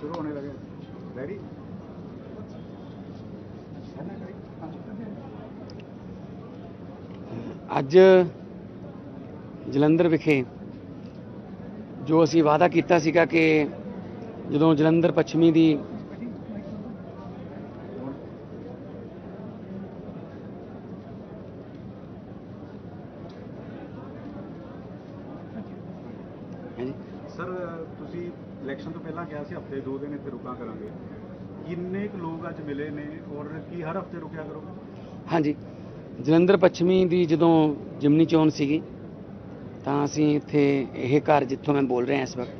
शुरू होने लगे रेडी ਅੱਜ ਜਲੰਧਰ ਵਿਖੇ ਜੋ ਅਸੀਂ ਵਾਅਦਾ ਕੀਤਾ ਸੀਗਾ ਕਿ ਜਦੋਂ ਜਲੰਧਰ ਪੱਛਮੀ ਦੀ ਹਾਂਜੀ ਸਰ ਤੁਸੀਂ ਇਲੈਕਸ਼ਨ ਤੋਂ ਪਹਿਲਾਂ ਕਿਹਾ ਸੀ, ਹਫ਼ਤੇ ਦੋ ਦਿਨ ਇੱਥੇ ਰੁਕਾਂ ਕਰਾਂਗੇ। ਕਿੰਨੇ ਕੁ ਲੋਕ ਅੱਜ ਮਿਲੇ ਨੇ ਔਰ ਕੀ ਹਰ ਹਫ਼ਤੇ ਰੁਕਿਆ ਕਰੋਗੇ ਹਾਂਜੀ। ਜਲੰਧਰ ਪੱਛਮੀ ਦੀ ਜਦੋਂ ਜਿਮਨੀ ਚੋਣ ਸੀਗੀ, ਤਾਂ ਅਸੀਂ ਇੱਥੇ ਇਹ ਘਰ ਜਿੱਥੋਂ ਮੈਂ ਬੋਲ ਰਿਹਾ ਇਸ ਵਕਤ,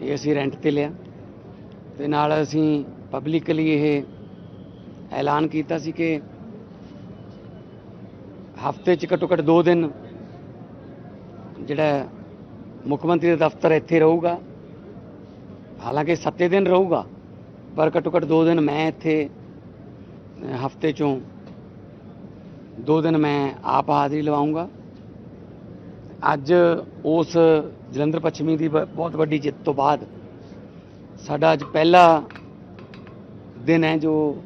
ਇਹ ਅਸੀਂ ਰੈਂਟ ਤੇ ਲਿਆ। ਤੇ ਨਾਲ ਅਸੀਂ ਪਬਲਿਕਲੀ ਇਹ ਐਲਾਨ ਕੀਤਾ ਸੀ ਕਿ ਹਫ਼ਤੇ ਚ ਘੱਟੋ ਘੱਟ 2 ਦਿਨ ਜਿਹੜਾ ਮੁੱਖ ਮੰਤਰੀ ਦਾ ਦਫ਼ਤਰ ਇੱਥੇ ਰਹੂਗਾ ਹਾਲਾਂਕਿ 7 ਦਿਨ ਰਹੂਗਾ, ਪਰ ਘੱਟੋ ਘੱਟ 2 ਦਿਨ ਮੈਂ ਇੱਥੇ ਹਫ਼ਤੇ ਚੋਂ ਦੋ ਦਿਨ ਮੈਂ ਆਪ ਹਾਜ਼ਰੀ ਲਵਾਉਂਗਾ। ਅੱਜ ਉਸ ਜਲੰਧਰ ਪੱਛਮੀ ਦੀ ਬ- ਬਹੁਤ ਵੱਡੀ ਜਿੱਤ ਤੋਂ ਬਾਅਦ ਸਾਡਾ ਅੱਜ ਪਹਿਲਾ ਦਿਨ ਹੈ ਜੋ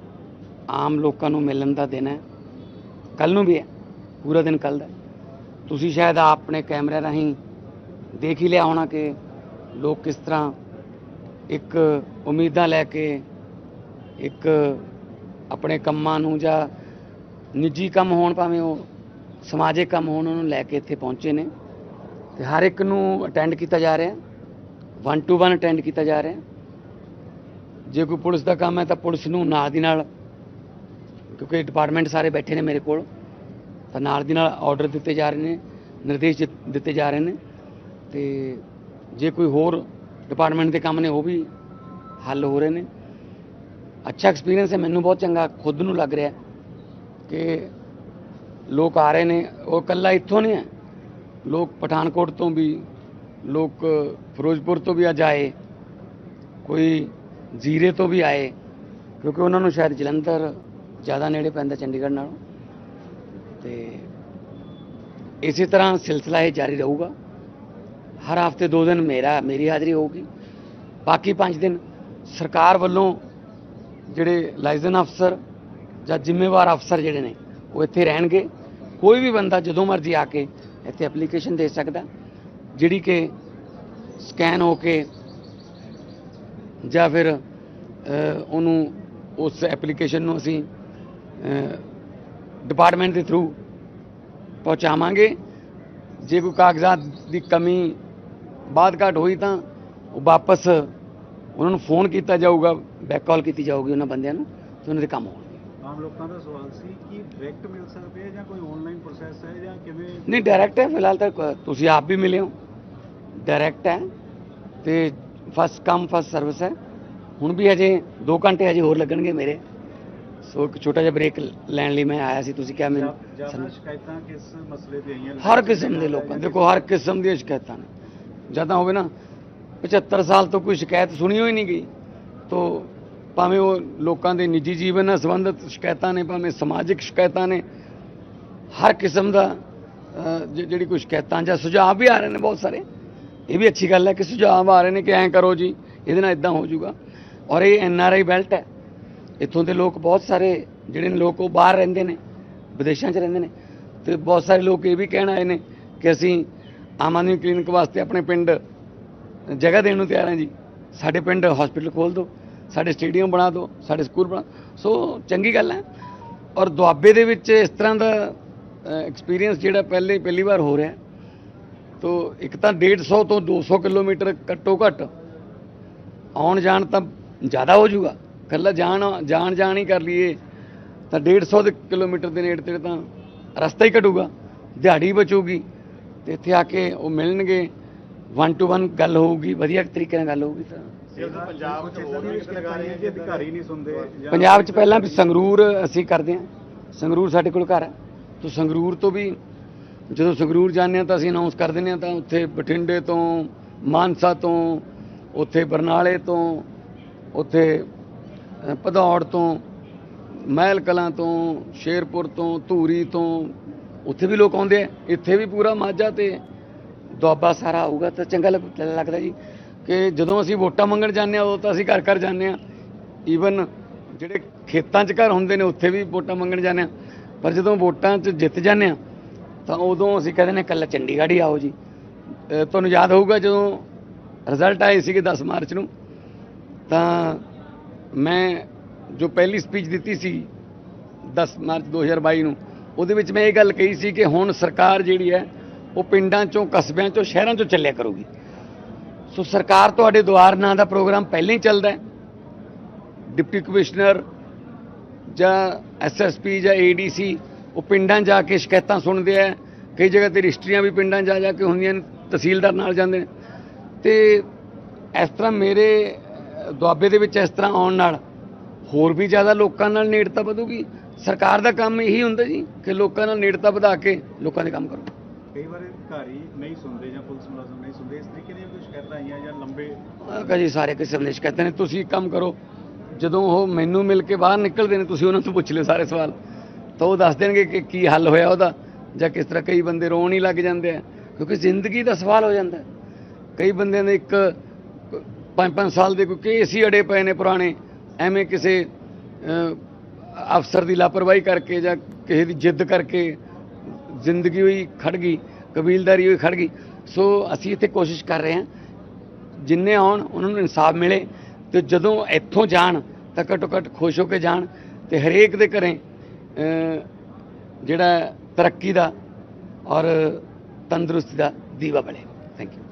ਆਮ ਲੋਕਾਂ ਨੂੰ ਮਿਲਣ ਦਾ ਦਿਨ ਹੈ। ਕੱਲ ਨੂੰ ਵੀ ਹੈ, ਪੂਰਾ ਦਿਨ ਕੱਲ ਦਾ ਤੁਸੀਂ ਸ਼ਾਇਦ ਆਪਣੇ ਕੈਮਰੇ ਰਾਹੀਂ ਦੇਖ ਹੀ ਲਿਆ ਹੋਣਾ ਕਿ ਲੋਕ ਕਿਸ ਤਰ੍ਹਾਂ ਇੱਕ ਉਮੀਦਾਂ ਲੈ ਕੇ, ਇੱਕ ਆਪਣੇ ਕੰਮਾਂ ਨੂੰ ਜਾਂ ਨਿੱਜੀ ਕੰਮ ਹੋਣ ਭਾਵੇਂ ਉਹ ਸਮਾਜਿਕ ਕੰਮ ਹੋਣ, ਉਹਨੂੰ ਲੈ ਕੇ ਇੱਥੇ ਪਹੁੰਚੇ ਨੇ। ਤੇ ਹਰ ਇੱਕ ਨੂੰ ਅਟੈਂਡ ਕੀਤਾ ਜਾ ਰਿਹਾ। ਵਨ ਟੂ ਵਨ ਅਟੈਂਡ ਕੀਤਾ ਜਾ ਰਿਹਾ। ਜੇ ਕੋਈ ਪੁਲਿਸ ਦਾ ਕੰਮ ਹੈ ਤਾਂ ਪੁਲਿਸ ਨੂੰ ਨਾਲ ਦੀ ਨਾਲ, ਕਿਉਂਕਿ ਡਿਪਾਰਟਮੈਂਟ ਸਾਰੇ ਬੈਠੇ ਨੇ ਮੇਰੇ ਕੋਲ, ਤਾਂ ਨਾਲ ਦੀ ਨਾਲ ਆਰਡਰ ਦਿੱਤੇ ਜਾ ਰਹੇ ਨੇ, ਨਿਰਦੇਸ਼ ਦਿੱਤ- ਦਿੱਤੇ ਜਾ ਰਹੇ ਨੇ। ਤੇ ਜੇ ਕੋਈ ਹੋਰ ਡਿਪਾਰਟਮੈਂਟ ਦੇ ਕੰਮ ਨੇ, ਉਹ ਵੀ ਹੱਲ ਹੋ ਰਹੇ ਨੇ। ਅੱਛਾ ਐਕਸਪੀਰੀਅੰਸ ਹੈ, ਮੈਨੂੰ ਬਹੁਤ ਚੰਗਾ ਖੁਦ ਨੂੰ ਲੱਗ ਰਿਹਾ ਕਿ ਲੋਕ ਆ ਰਹੇ ਨੇ, ਉਹ ਇਕੱਲਾ ਇੱਥੋਂ ਨਹੀਂ ਹੈ। ਲੋਕ ਪਠਾਨਕੋਟ ਤੋਂ ਵੀ, ਲੋਕ ਫਿਰੋਜ਼ਪੁਰ ਤੋਂ ਵੀ ਅੱਜ ਆਏ, ਕੋਈ ਜ਼ੀਰੇ ਤੋਂ ਵੀ ਆਏ, ਕਿਉਂਕਿ ਉਹਨਾਂ ਨੂੰ ਸ਼ਾਇਦ ਜਲੰਧਰ ਜ਼ਿਆਦਾ ਨੇੜੇ ਪੈਂਦਾ ਚੰਡੀਗੜ੍ਹ ਨਾਲੋਂ। ਤੇ ਇਸੇ ਤਰ੍ਹਾਂ ਸਿਲਸਿਲਾ ਇਹ ਜਾਰੀ ਰਹੂਗਾ। ਹਰ ਹਫ਼ਤੇ ਦੋ ਦਿਨ ਮੇਰਾ, ਮੇਰੀ ਹਾਜ਼ਰੀ ਹੋਊਗੀ। ਬਾਕੀ 5 ਦਿਨ ਸਰਕਾਰ ਵੱਲੋਂ ਜਿਹੜੇ ਲਾਇਸੈਂਸ ਅਫਸਰ ਜਾਂ ਜ਼ਿੰਮੇਵਾਰ ਅਫਸਰ ਜਿਹੜੇ ਨੇ, ਉਹ ਇੱਥੇ ਰਹਿਣਗੇ। ਕੋਈ ਵੀ ਬੰਦਾ ਜਦੋਂ ਮਰਜ਼ੀ ਆ ਕੇ ਇੱਥੇ ਐਪਲੀਕੇਸ਼ਨ ਦੇ ਸਕਦਾ। ਜਿਹੜੀ ਕਿ ਸਕੈਨ ਹੋ ਕੇ ਜਾਂ ਫਿਰ ਉਹਨੂੰ ਉਸ ਐਪਲੀਕੇਸ਼ਨ ਨੂੰ ਅਸੀਂ ਡਿਪਾਰਟਮੈਂਟ ਦੇ ਥਰੂ ਪਹੁੰਚਾਵਾਂਗੇ। ਜੇ ਕੋਈ ਕਾਗਜ਼ਾਤ ਦੀ ਕਮੀ ਬਾਅਦ ਘਾਟ ਹੋਈ ਤਾਂ ਉਹ ਵਾਪਸ ਉਹਨਾਂ ਨੂੰ ਫੋਨ ਕੀਤਾ ਜਾਊਗਾ ਬੈਕ ਕਾਲ ਕੀਤੀ ਜਾਊਗੀ ਉਹਨਾਂ ਬੰਦਿਆਂ ਨੂੰ ਤੇ ਉਹਨਾਂ ਦੇ ਕੰਮ ਹੋਣਗੇ। ਆਮ ਲੋਕਾਂ ਦਾ ਸਵਾਲ ਸੀ ਕਿ ਡਾਇਰੈਕਟ ਮਿਲ ਸਕਦੇ ਆ ਜਾਂ ਕੋਈ ਆਨਲਾਈਨ ਪ੍ਰੋਸੈਸ ਹੈ ਜਾਂ ਕਿਵੇਂ? ਨਹੀਂ ਡਾਇਰੈਕਟ ਹੈ ਫਿਲਹਾਲ ਤਾਂ ਤੁਸੀਂ ਆਪ ਵੀ ਮਿਲੇ ਹੋ। ਡਾਇਰੈਕਟ ਹੈ ਤੇ ਫਸਟ ਕਮ ਫਸਟ ਸਰਵਿਸ ਹੈ। ਹੁਣ ਵੀ ਹਜੇ 2 ਘੰਟੇ ਹਜੇ ਹੋਰ ਲੱਗਣਗੇ ਮੇਰੇ। ਸੋ ਇੱਕ ਛੋਟਾ ਜਿਹਾ ਬ੍ਰੇਕ ਲੈਣ ਲਈ ਮੈਂ ਆਇਆ ਸੀ ਤੁਸੀਂ ਕਿਹਾ ਮੈਨੂੰ। ਸ਼ਿਕਾਇਤਾਂ ਕਿਸ ਮਸਲੇ ਤੇ ਆਈਆਂ? ਹਰ ਕਿਸਮ ਦੇ ਲੋਕਾਂ ਦੇਖੋ ਹਰ ਕਿਸਮ ਦੀਆਂ ਸ਼ਿਕਾਇਤਾਂ ਨੇ। ਜਦੋਂ ਹੋਵੇ ਨਾ 75 ਸਾਲ ਤੋਂ ਕੋਈ ਸ਼ਿਕਾਇਤ ਸੁਣੀ ਹੋਈ ਨਹੀਂ ਗਈ। ਤੋਂ ਭਾਵੇਂ ਉਹ ਲੋਕਾਂ ਦੇ ਨਿੱਜੀ ਜੀਵਨ ਨਾਲ ਸੰਬੰਧਿਤ ਸ਼ਿਕਾਇਤਾਂ ਨੇ, ਭਾਵੇਂ ਸਮਾਜਿਕ ਸ਼ਿਕਾਇਤਾਂ ਨੇ, ਹਰ ਕਿਸਮ ਦਾ ਜਿਹੜੀ ਕੋਈ ਸ਼ਿਕਾਇਤਾਂ ਜਾਂ ਸੁਝਾਅ ਵੀ ਆ ਰਹੇ ਨੇ ਬਹੁਤ ਸਾਰੇ। ਇਹ ਵੀ ਅੱਛੀ ਗੱਲ ਹੈ ਕਿ ਸੁਝਾਅ ਆ ਰਹੇ ਨੇ ਕਿ ਐਂ ਕਰੋ ਜੀ, ਇਹਦੇ ਨਾਲ ਇਦਾਂ ਹੋ ਜਾਊਗਾ। ਔਰ ਇਹ ਐਨ ਆਰ ਆਈ ਬੈਲਟ ਹੈ। ਇੱਥੋਂ ਦੇ ਲੋਕ ਬਹੁਤ ਸਾਰੇ ਜਿਹੜੇ ਨੇ, ਲੋਕ ਉਹ ਬਾਹਰ ਰਹਿੰਦੇ ਨੇ, ਵਿਦੇਸ਼ਾਂ 'ਚ ਰਹਿੰਦੇ ਨੇ। ਤੇ ਬਹੁਤ ਸਾਰੇ ਲੋਕ ਇਹ ਵੀ ਕਹਿਣ ਆਏ ਨੇ ਕਿ ਅਸੀਂ ਆਮ ਆਦਮੀ ਕਲੀਨਿਕ ਵਾਸਤੇ ਆਪਣੇ ਪਿੰਡ ਜਗ੍ਹਾ ਦੇਣ ਨੂੰ ਤਿਆਰ ਹੈ ਜੀ। ਸਾਡੇ ਪਿੰਡ ਹਸਪੀਟਲ ਖੋਲ ਦਿਓ ਸਾਡੇ ਸਟੇਡੀਅਮ ਬਣਾ ਦਿਓ ਸਾਡੇ ਸਕੂਲ ਬਣਾ ਸੋ ਚੰਗੀ ਗੱਲ ਹੈ। ਔਰ ਦੁਆਬੇ ਦੇ ਵਿੱਚ ਇਸ ਤਰ੍ਹਾਂ ਦਾ ਐਕਸਪੀਰੀਅੰਸ ਜਿਹੜਾ ਪਹਿਲੇ ਪਹਿਲੀ ਵਾਰ ਹੋ ਰਿਹਾ ਤੋ ਇੱਕ ਤਾਂ 150 ਤੋਂ 200 ਕਿਲੋਮੀਟਰ ਘੱਟੋ ਘੱਟ ਆਉਣ ਜਾਣ ਤਾਂ ਜ਼ਿਆਦਾ ਹੋ ਜਾਊਗਾ। ਕੱਲਾ ਜਾਣ ਜਾਣ ਜਾਣ ਹੀ ਕਰ ਲਈਏ, ਤਾਂ 150 ਦੇ ਕਿਲੋਮੀਟਰ ਦੇ ਨੇੜੇ ਤੇੜੇ ਤਾਂ ਰਸਤਾ ਹੀ ਘਟੂਗਾ ਦਿਹਾੜੀ ਬਚੂਗੀ। ਤੇ ਇੱਥੇ ਆ ਕੇ ਉਹ ਮਿਲਣਗੇ ਵਨ ਟੂ ਵਨ ਗੱਲ ਹੋਊਗੀ ਵਧੀਆ ਤਰੀਕੇ ਨਾਲ ਗੱਲ ਹੋਊਗੀ ਪੰਜਾਬ ਚ ਹੋਰ ਵੀ ਲਗਾ ਰਹੇ ਆ ਕਿ ਅਧਿਕਾਰੀ ਨਹੀਂ ਸੁਣਦੇ? ਜਾਂ- ਪੰਜਾਬ 'ਚ ਪਹਿਲਾਂ ਵੀ ਸੰਗਰੂਰ ਅਸੀਂ ਕਰਦੇ ਹਾਂ। ਸੰਗਰੂਰ ਸਾਡੇ ਕੋਲ ਘਰ ਹੈ। ਤੋਂ ਸੰਗਰੂਰ ਤੋਂ ਵੀ ਜਦੋਂ ਸੰਗਰੂਰ ਜਾਂਦੇ ਹਾਂ ਤਾਂ ਅਸੀਂ ਅਨਾਉਂਸ ਕਰ ਦਿੰਦੇ ਹਾਂ ਤਾਂ ਉੱਥੇ ਬਠਿੰਡੇ ਤੋਂ ਮਾਨਸਾ ਤੋਂ ਉੱਥੇ ਬਰਨਾਲੇ ਤੋਂ ਉੱਥੇ ਭਦੌੜ ਤੋਂ ਮਹਿਲ ਕਲਾਂ ਤੋਂ ਸ਼ੇਰਪੁਰ ਤੋਂ ਧੂਰੀ ਤੋਂ ਉੱਥੇ ਵੀ ਲੋਕ ਆਉਂਦੇ ਆ, ਇੱਥੇ ਵੀ ਪੂਰਾ ਮਾਝਾ ਤੇ ਦੁਆਬਾ ਸਾਰਾ ਆਊਗਾ ਤਾਂ ਚੰਗਾ ਲੱਗਦਾ ਜੀ ਕਿ ਜਦੋਂ ਅਸੀਂ ਵੋਟਾਂ ਮੰਗਣ ਜਾਂਦੇ ਹਾਂ ਉਦੋਂ ਤਾਂ ਅਸੀਂ ਘਰ ਘਰ ਜਾਂਦੇ ਹਾਂ ਈਵਨ ਜਿਹੜੇ ਖੇਤਾਂ 'ਚ ਘਰ ਹੁੰਦੇ ਨੇ, ਉੱਥੇ ਵੀ ਵੋਟਾਂ ਮੰਗਣ ਜਾਂਦੇ ਹਾਂ ਪਰ ਜਦੋਂ ਵੋਟਾਂ 'ਚ ਜਿੱਤ ਜਾਂਦੇ ਹਾਂ ਤਾਂ ਉਦੋਂ ਅਸੀਂ ਕਹਿੰਦੇ ਨੇ, ਕੱਲਾ ਚੰਡੀਗੜ੍ਹ ਹੀ ਆਓ ਜੀ। ਤੁਹਾਨੂੰ ਯਾਦ ਹੋਊਗਾ ਜਦੋਂ ਰਿਜ਼ਲਟ ਆਏ ਸੀਗੇ 10 ਮਾਰਚ ਨੂੰ, ਤਾਂ ਮੈਂ ਜੋ ਪਹਿਲੀ ਸਪੀਚ ਦਿੱਤੀ ਸੀ 10 ਮਾਰਚ 2022 ਨੂੰ ਉਹਦੇ ਵਿੱਚ ਮੈਂ ਇਹ ਗੱਲ ਕਹੀ ਸੀ ਕਿ ਹੁਣ ਸਰਕਾਰ ਜਿਹੜੀ ਹੈ, ਉਹ ਪਿੰਡਾਂ ਚੋਂ, ਕਸਬਿਆਂ ਚੋਂ, ਸ਼ਹਿਰਾਂ ਚੋਂ ਚੱਲਿਆ ਕਰੂਗੀ। ਸੋ ਸਰਕਾਰ ਤੁਹਾਡੇ ਦੁਆਰ ਨਾਂ ਦਾ ਪ੍ਰੋਗਰਾਮ ਪਹਿਲਾਂ ਹੀ ਚੱਲਦਾ ਹੈ। ਡਿਪਟੀ ਕਮਿਸ਼ਨਰ ਜਾਂ ਐਸਐਸਪੀ ਜਾਂ ਏਡੀਸੀ ਉਹ ਪਿੰਡਾਂ ਜਾ ਕੇ ਸ਼ਿਕਾਇਤਾਂ ਸੁਣਦੇ ਆ। ਕਈ ਜਗ੍ਹਾ ਤੇ ਰਜਿਸਟਰੀਆਂ ਵੀ ਪਿੰਡਾਂ ਜਾ ਜਾ ਕੇ ਹੁੰਦੀਆਂ ਨੇ, ਤਹਿਸੀਲਦਾਰ ਨਾਲ ਜਾਂਦੇ ਨੇ। ਤੇ ਇਸ ਤਰ੍ਹਾਂ ਮੇਰੇ ਦੁਆਬੇ ਦੇ ਵਿੱਚ ਇਸ ਤਰ੍ਹਾਂ ਆਉਣ ਨਾਲ ਹੋਰ ਵੀ ਜ਼ਿਆਦਾ ਲੋਕਾਂ ਨਾਲ ਨੇੜਤਾ ਵਧੂਗੀ। ਸਰਕਾਰ ਦਾ ਕੰਮ ਇਹੀ ਹੁੰਦਾ ਜੀ ਕਿ ਲੋਕਾਂ ਨਾਲ ਨੇੜਤਾ ਵਧਾ ਕੇ ਲੋਕਾਂ ਦੇ ਕੰਮ ਕਰੋ ਕਈ ਵਾਰ ਅਧਿਕਾਰੀ ਨਹੀਂ ਸੁਣਦੇ ਜਾਂ ਪੁਲਿਸ ਮੁਲਾਜ਼ਮ ਨਹੀਂ ਸੁਣਦੇ ਇਸ ਤਰੀਕੇ ਦੀਆਂ ਕੋਈ ਸ਼ਿਕਾਇਤਾਂ ਆਈਆਂ ਜਾਂ ਲੰਬੇ ਕਾ ਜੀ ਸਾਰੇ ਕਿਸਮ ਦੇ ਸ਼ਿਕਾਇਤਾਂ ਨੇ ਤੁਸੀਂ ਇੱਕ ਕੰਮ ਕਰੋ ਜਦੋਂ ਉਹ ਮੈਨੂੰ ਮਿਲ ਕੇ ਬਾਹਰ ਨਿਕਲਦੇ ਨੇ ਤੁਸੀਂ ਉਹਨਾਂ ਤੋਂ ਪੁੱਛ ਲਿਓ ਸਾਰੇ ਸਵਾਲ ਤਾਂ ਉਹ ਦੱਸ ਦੇਣਗੇ ਕਿ ਕੀ ਹੱਲ ਹੋਇਆ ਉਹਦਾ ਜਾਂ ਕਿਸ ਤਰ੍ਹਾਂ ਕਈ ਬੰਦੇ ਰੋਣ ਹੀ ਲੱਗ ਜਾਂਦੇ ਆ ਕਿਉਂਕਿ ਜ਼ਿੰਦਗੀ ਦਾ ਸਵਾਲ ਹੋ ਜਾਂਦਾ। ਕਈ ਬੰਦਿਆਂ ਦੇ ਇੱਕ ਪੰਜ ਪੰਜ ਸਾਲ ਦੇ ਕੋਈ ਕੇਸ ਹੀ ਅੜੇ ਪਏ ਨੇ ਪੁਰਾਣੇ ਐਵੇਂ ਕਿਸੇ ਅਫਸਰ ਦੀ ਲਾਪਰਵਾਹੀ ਕਰਕੇ ਜਾਂ ਕਿਸੇ ਦੀ ਜਿੱਦ ਕਰਕੇ ਜ਼ਿੰਦਗੀ ਹੋਈ ਖੜ ਗਈ, ਕਬੀਲਦਾਰੀ ਹੋਈ ਖੜ ਗਈ। ਸੋ ਅਸੀਂ ਇੱਥੇ ਕੋਸ਼ਿਸ਼ ਕਰ ਰਹੇ ਹਾਂ, ਜਿੰਨੇ ਆਉਣ, ਉਹਨਾਂ ਨੂੰ ਇਨਸਾਫ ਮਿਲੇ ਤੇ ਜਦੋਂ ਇੱਥੋਂ ਜਾਣ ਤਾਂ ਘੱਟੋ ਘੱਟ ਖੁਸ਼ ਹੋ ਕੇ ਜਾਣ ਤੇ ਹਰੇਕ ਦੇ ਘਰੇ ਜਿਹੜਾ ਤਰੱਕੀ ਦਾ ਔਰ ਤੰਦਰੁਸਤੀ ਦਾ ਦੀਵਾ ਬਣੇ ਥੈਂਕ ਯੂ